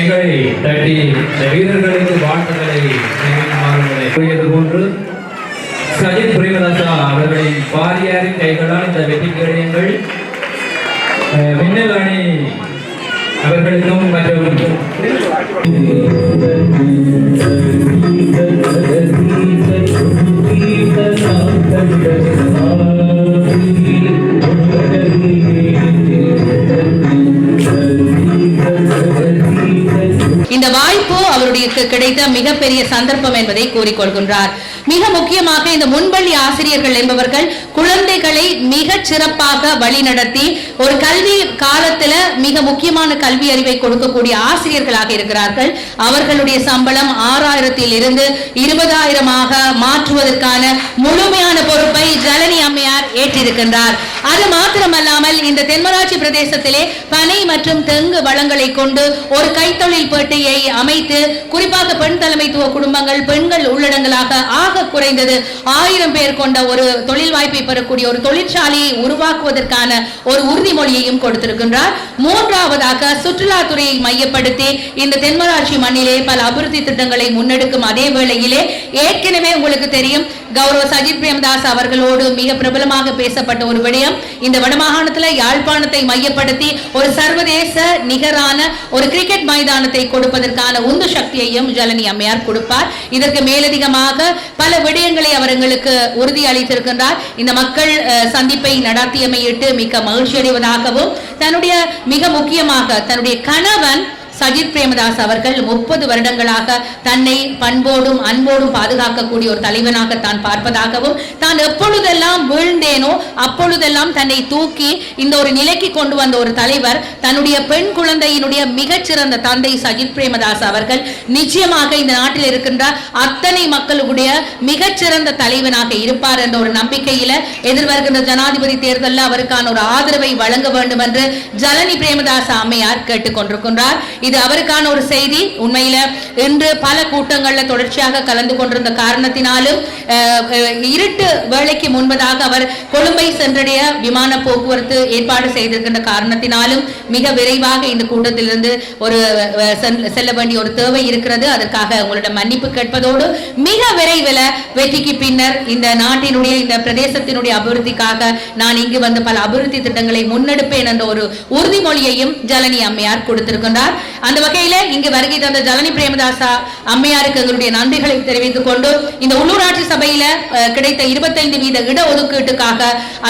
எங்களை தட்டி இந்த வீரர்களுக்கு வாழ்த்துக்களை கூறியது போன்று சஜித் பிரேமதாசா அவர்களின் பாரியாரின் கைகளால் இந்த வெற்றி கேடயங்கள் மின்னல் அவர்களுக்கும் மற்றும் வாய்ப்பு கிடைத்த மிகப்பெரிய சந்தர்ப்பம் என்பதை கூறிக்கொள்கின்றார் மிக முக்கியமாக இந்த முன்பள்ளி ஆசிரியர்கள் என்பவர்கள் குழந்தைகளை மிக சிறப்பாக வழிநடத்தி ஒரு கல்வி காலத்துல மிக முக்கியமான கல்வி அறிவை கொடுக்கக்கூடிய ஆசிரியர்களாக இருக்கிறார்கள். அவர்களுடைய சம்பளம் ஆறாயிரத்தில் இருந்து இருபதாயிரமாக மாற்றுவதற்கான முழுமையான பொறுப்பை ஜலனி அம்மையார் ஏற்றிருக்கின்றார். அது மாத்திரமல்லாமல் இந்த தென்மராட்சி பிரதேசத்திலே பனை மற்றும் தெங்கு வளங்களை கொண்டு ஒரு கைத்தொழில் பேட்டையை அமைத்து குறிப்பாக பெண் தலைமைத்துவ குடும்பங்கள் பெண்கள் உள்ளடங்களாக ஆக குறைந்தது ஆயிரம் பேர் கொண்ட ஒரு தொழில் வாய்ப்பை பெறக்கூடிய ஒரு தொழிற்சாலையை உருவாக்குவதற்கான ஒரு உறுதிமொழியையும் கொடுத்திருக்கின்றார். மூன்றாவதாக சுற்றுலாத்துறையை மையப்படுத்தி இந்த தென்மராட்சி மண்ணிலே பல அபிவிருத்தி திட்டங்களை முன்னெடுக்கும் அதே வேளையிலே ஏற்கனவே உங்களுக்கு தெரியும் கௌரவ சஜித் பிரேமதாஸ் அவர்களோடு மிக பிரபலமாக பேசப்பட்ட ஒரு விடயம். இந்த வடமாகாணத்துல யாழ்ப்பாணத்தை மையப்படுத்தி ஒரு சர்வதேச நிகரான ஒரு கிரிக்கெட் மைதானத்தை கொடுப்பதற்கான உந்து சக்தியையும் ஜலனி அம்மையார் கொடுப்பார். இதற்கு மேலதிகமாக பல விடயங்களை அவர் எங்களுக்கு உறுதி அளித்திருக்கின்றார். இந்த மக்கள் சந்திப்பை நடத்தியமையிட்டு மிக மகிழ்ச்சி அடைவதாகவும் தன்னுடைய மிக முக்கியமாக தன்னுடைய கணவன் சஜித் பிரேமதாஸ் அவர்கள் முப்பது வருடங்களாக தன்னை பண்போடும் அன்போடும் பாதுகாக்கக்கூடிய ஒரு தலைவனாக தான் பார்ப்பதாகவும் தான் எப்பொழுதெல்லாம் வீழ்ந்தேனோ அப்பொழுதெல்லாம் தன்னை தூக்கி இந்த ஒரு நிலைக்கு கொண்டு வந்த ஒரு தலைவர் தன்னுடைய பெண் குழந்தையினுடைய மிகச்சிறந்த தந்தை சஜித் பிரேமதாஸ் அவர்கள் நிச்சயமாக இந்த நாட்டில் இருக்கின்ற அத்தனை மக்களுடைய மிகச்சிறந்த தலைவனாக இருப்பார் என்ற ஒரு நம்பிக்கையில எதிர்வருகின்ற ஜனாதிபதி தேர்தலில் அவருக்கான ஒரு ஆதரவை வழங்க வேண்டும் என்று ஜலனி பிரேமதாஸ் அம்மையார் கேட்டுக்கொண்டிருக்கின்றார். இது அவருக்கான ஒரு செய்தி. உண்மையில இன்று பல கூட்டங்கள்ல தொடர்ச்சியாக கலந்து கொண்டிருந்த காரணத்தினாலும் இருட்டு வேலைக்கு முன்பதாக அவர் கொழும்பை சென்றடைய விமான போக்குவரத்து ஏற்பாடு செய்திருக்கின்ற காரணத்தினாலும் மிக விரைவாக இந்த கூட்டத்திலிருந்து ஒரு செல்ல வேண்டிய ஒரு தேவை இருக்கிறது. அதற்காக உங்களிடம் மன்னிப்பு கேட்பதோடு மிக விரைவில் வெற்றிக்கு பின்னர் இந்த நாட்டினுடைய இந்த பிரதேசத்தினுடைய அபிவிருத்திக்காக நான் இங்கு வந்து பல அபிவிருத்தி திட்டங்களை முன்னெடுப்பேன் என்ற ஒரு உறுதிமொழியையும் ஜலனி அம்மையார் கொடுத்திருக்கின்றார். அந்த வகையில இங்கு வருகை தந்த ஜலனி பிரேமதாசா அம்மையாருக்கு எங்களுடைய நன்றிகளை தெரிவித்துக் கொண்டு இந்த உள்ளூராட்சி சபையில கிடைத்த இருபத்தைந்து வீத இட ஒதுக்கீட்டுக்காக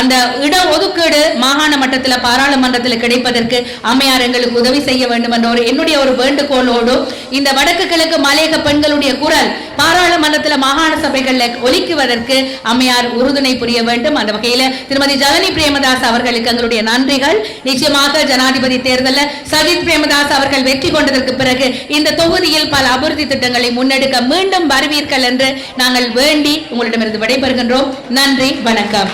அந்த இட ஒதுக்கீடு மாகாண மட்டத்தில் பாராளுமன்றத்தில் கிடைப்பதற்கு அம்மையார் எங்களுக்கு உதவி செய்ய வேண்டும் என்ற ஒரு என்னுடைய ஒரு வேண்டுகோளோடு இந்த வடக்கு கிழக்கு மலையக பெண்களுடைய குரல் பாராளுமன்றத்தில் மாகாண சபைகளில் ஒலிக்குவதற்கு அம்மையார் உறுதுணை புரிய வேண்டும். அந்த வகையில் திருமதி ஜலனி பிரேமதாஸ் அவர்களுக்கு எங்களுடைய நன்றிகள். நிச்சயமாக ஜனாதிபதி தேர்தலில் சஜித் பிரேமதாஸ் அவர்கள் வெற்றி கொண்டதற்கு பிறகு இந்த தொகுதியில் பல அபிவிருத்தி திட்டங்களை முன்னெடுக்க மீண்டும் வருவீர்கள் என்று நாங்கள் வேண்டி உங்களிடமிருந்து விடைபெறுகின்றோம். நன்றி வணக்கம்.